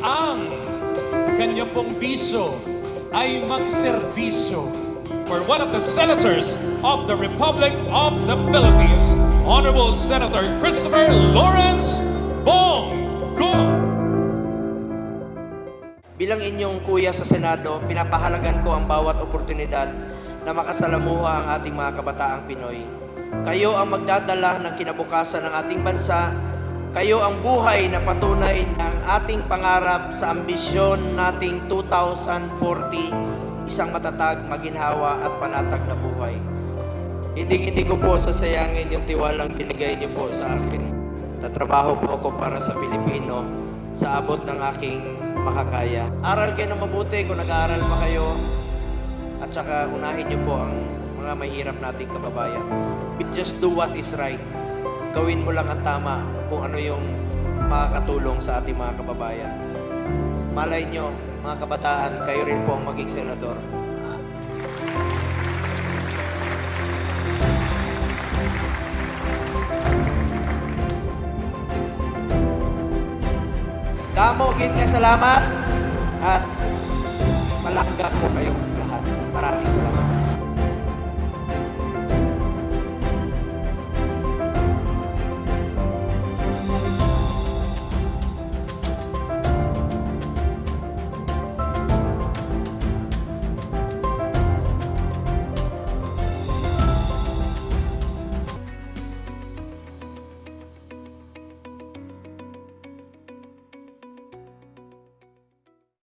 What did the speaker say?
ang kanyang pong biso ay magserbisyo for one of the senators of the Republic of the Philippines, Honorable Senator Christopher Lawrence Bongo. Bilang inyong kuya sa Senado, pinapahalagan ko ang bawat oportunidad na makasalamuha ang ating mga kabataang Pinoy. Kayo ang magdadala ng kinabukasan ng ating bansa. Kayo ang buhay na patunay ng ating pangarap sa ambisyon nating 2040, isang matatag, maginhawa at panatag na buhay. Hindi hindi ko po sasayangin yung tiwalang binigay niyo po sa akin. Tatrabaho po ako para sa Pilipino sa abot ng aking makakaya. Aral kayo ng mabuti kung nag-aaral pa kayo at saka unahin niyo po ang mga mahirap nating kababayan. Just do what is right. Gawin mo lang ang tama kung ano yung makakatulong sa ating mga kababayan. Malay nyo, mga kabataan, kayo rin po ang maging senador. Damo, nga salamat at malangga po kayong lahat. Maraming.